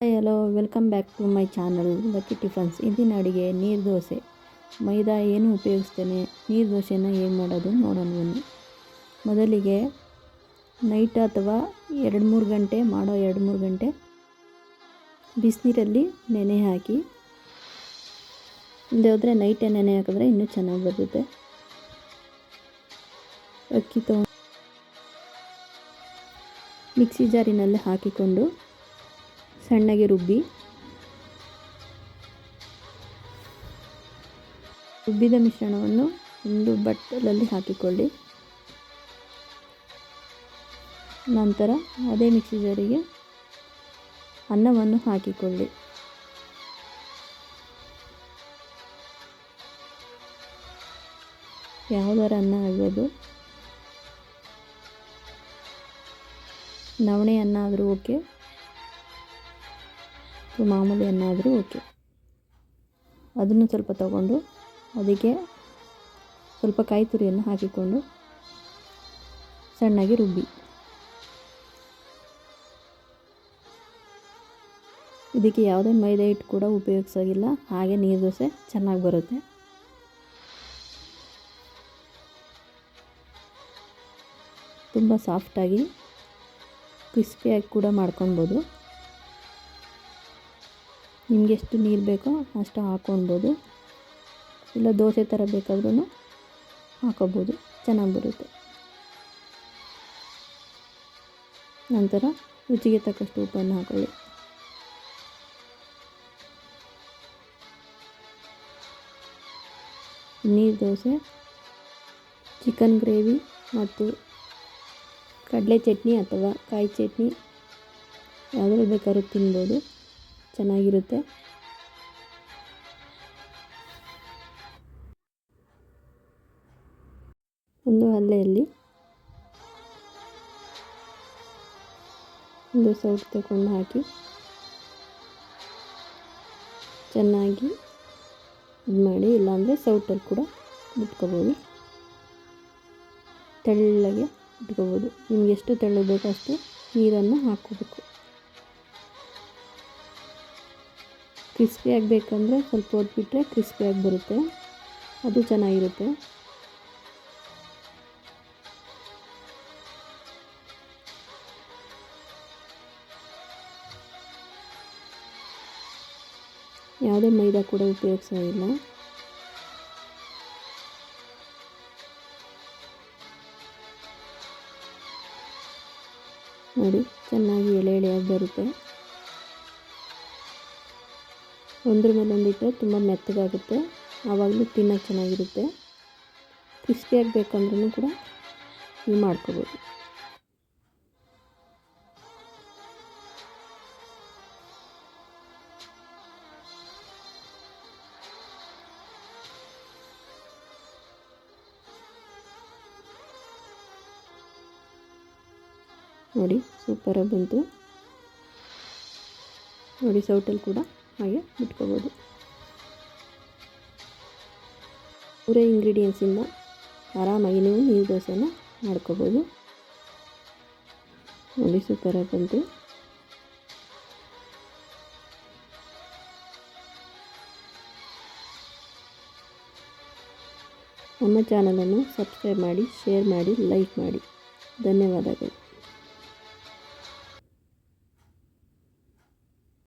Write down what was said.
Hello welcome back to my channel Lucky tiffins ಇಂದಿನ ಅಡುಗೆ, ನೀರು ದೋಸೆ. ಮೈದಾ ಏನು ಉಪಯೋಗಿಸ್ತೇನೆ? ನೀರು ದೋಸೆನ ಹೇಗೆ ಮಾಡೋದು ನೋಡೋಣ ಬನ್ನಿ. ಮೊದಲಿಗೆ ನೈಟ್ ಅಥವಾ ಎರಡು ಮೂರು ಗಂಟೆ, ಮಾಡೋ ಎರಡು ಮೂರು ಗಂಟೆ ಬಿಸಿನೀರಲ್ಲಿ ನೆನೆ ಹಾಕಿ. ಹಿಂದೆ ಹೋದರೆ ನೈಟೇ ನೆನೆ ಹಾಕಿದ್ರೆ ಇನ್ನೂ ಚೆನ್ನಾಗಿ ಬರುತ್ತೆ. ಅಕ್ಕಿ ತೊಗೊಂಡು ಮಿಕ್ಸಿ ಜಾರಿನಲ್ಲಿ ಹಾಕಿಕೊಂಡು ಸಣ್ಣಗೆ ರುಬ್ಬಿ. ರುಬ್ಬಿದ ಮಿಶ್ರಣವನ್ನು ಒಂದು ಬಟ್ಟಲಲ್ಲಿ ಹಾಕಿಕೊಳ್ಳಿ. ನಂತರ ಅದೇ ಮಿಕ್ಸಿ ಜಾರಿಗೆ ಅನ್ನವನ್ನು ಹಾಕಿಕೊಳ್ಳಿ. ಯಾವುದರ ಅನ್ನ ಆಗ್ಬೋದು ನವಣೆ ಅನ್ನ ಆದರೂ ಓಕೆ. ಮಾಮೂಲಿ ಅನ್ನ ಆದರೂ ಓಕೆ. ಅದನ್ನು ಸ್ವಲ್ಪ ತಗೊಂಡು ಅದಕ್ಕೆ ಸ್ವಲ್ಪ ಕಾಯಿ ತುರಿಯನ್ನು ಹಾಕಿಕೊಂಡು ಸಣ್ಣಗೆ ರುಬ್ಬಿ. ಇದಕ್ಕೆ ಯಾವುದೇ ಮೈದಾ ಹಿಟ್ಟು ಕೂಡ ಉಪಯೋಗಿಸೋಗಿಲ್ಲ ಹಾಗೆ ನೀರು ದೋಸೆ ಚೆನ್ನಾಗಿ ಬರುತ್ತೆ. ತುಂಬ ಸಾಫ್ಟಾಗಿ, ಕ್ರಿಸ್ಪಿಯಾಗಿ ಕೂಡ ಮಾಡ್ಕೊಳ್ಬೋದು. ನಿಮಗೆ ಎಷ್ಟು ನೀರು ಬೇಕೋ ಅಷ್ಟು ಹಾಕ್ಕೊಳ್ಬೋದು ಇಲ್ಲ ದೋಸೆ ಥರ ಬೇಕಾದ್ರೂ ಹಾಕೋಬೋದು ಚೆನ್ನಾಗಿ ಬರುತ್ತೆ. ನಂತರ ರುಚಿಗೆ ತಕ್ಕಷ್ಟು ಉಪ್ಪನ್ನು ಹಾಕೊಳ್ಳಿ. ನೀರು, ದೋಸೆ, ಚಿಕನ್ ಗ್ರೇವಿ ಮತ್ತು ಕಡಲೆ ಚಟ್ನಿ ಅಥವಾ ಕಾಯಿ ಚಟ್ನಿ ಯಾವುದ್ರಲ್ಲಿ ಬೇಕಾದ್ರೂ ತಿನ್ಬೋದು. ಚೆನ್ನಾಗಿರುತ್ತೆ. ಒಂದು ಹಲ್ಲೆಯಲ್ಲಿ ಒಂದು ಸೌಟ್ ತಗೊಂಡು ಹಾಕಿ ಚೆನ್ನಾಗಿ ಇದು ಮಾಡಿ, ಇಲ್ಲಾಂದರೆ ಸೌಟಲ್ಲಿ ಕೂಡ ಬಿಟ್ಕೋಬೋದು. ತೆಳ್ಳಗೆ ಇಟ್ಕೋಬೋದು ನಿಮ್ಗೆ ಎಷ್ಟು ತೆಳ್ಳಗೆ ಬೇಕೋ ಅಷ್ಟು ನೀರನ್ನು ಹಾಕ್ಕೋಬೇಕು. ಕ್ರಿಸ್ಪಿ ಆಗಬೇಕಂದ್ರೆ ಸ್ವಲ್ಪ ಹೊತ್ಬಿಟ್ರೆ ಕ್ರಿಸ್ಪಿಯಾಗಿ ಬರುತ್ತೆ. ಅದು ಚೆನ್ನಾಗಿರುತ್ತೆ. ಯಾವುದೇ ಮೈದಾ ಕೂಡ ಉಪಯೋಗಿಸೋದಿಲ್ಲ ನೋಡಿ, ಚೆನ್ನಾಗಿ ಎಳೆ ಎಳೆಯಾಗಿ ಬರುತ್ತೆ. ಒಂದ್ರ ಮೇಲೆ ಒಂದಿಟ್ಟರೆ ತುಂಬ ಮೆತ್ತಗಾಗುತ್ತೆ. ಆವಾಗಲೂ ತಿನ್ನೋಕ್ಕೆ ಚೆನ್ನಾಗಿರುತ್ತೆ. ಕ್ರಿಸ್ಪಿಯಾಗಿ ಬೇಕಂದ್ರೂ ಕೂಡ ನೀವು ಮಾಡ್ಕೋಬೋದು. ನೋಡಿ, ಸೂಪರಾಗಿ ಬಂತು. ನೋಡಿ, ಸೌಟಲ್ಲಿ ಕೂಡ ಹಾಗೆ ಬಿಟ್ಕೋಬೋದು ಪೂರೇ ಇಂಗ್ರೀಡಿಯೆಂಟ್ಸಿಂದ ಆರಾಮಾಗಿ ನೀವು ನೀರು ದೋಸೆನ ಮಾಡ್ಕೋಬೋದು. ನೋಡಿ ಸೂಪರಾಗಿ ಬಂತು. ನಮ್ಮ ಚಾನಲನ್ನು ಸಬ್ಸ್ಕ್ರೈಬ್ ಮಾಡಿ ಶೇರ್ ಮಾಡಿ ಲೈಕ್ ಮಾಡಿ. ಧನ್ಯವಾದಗಳು.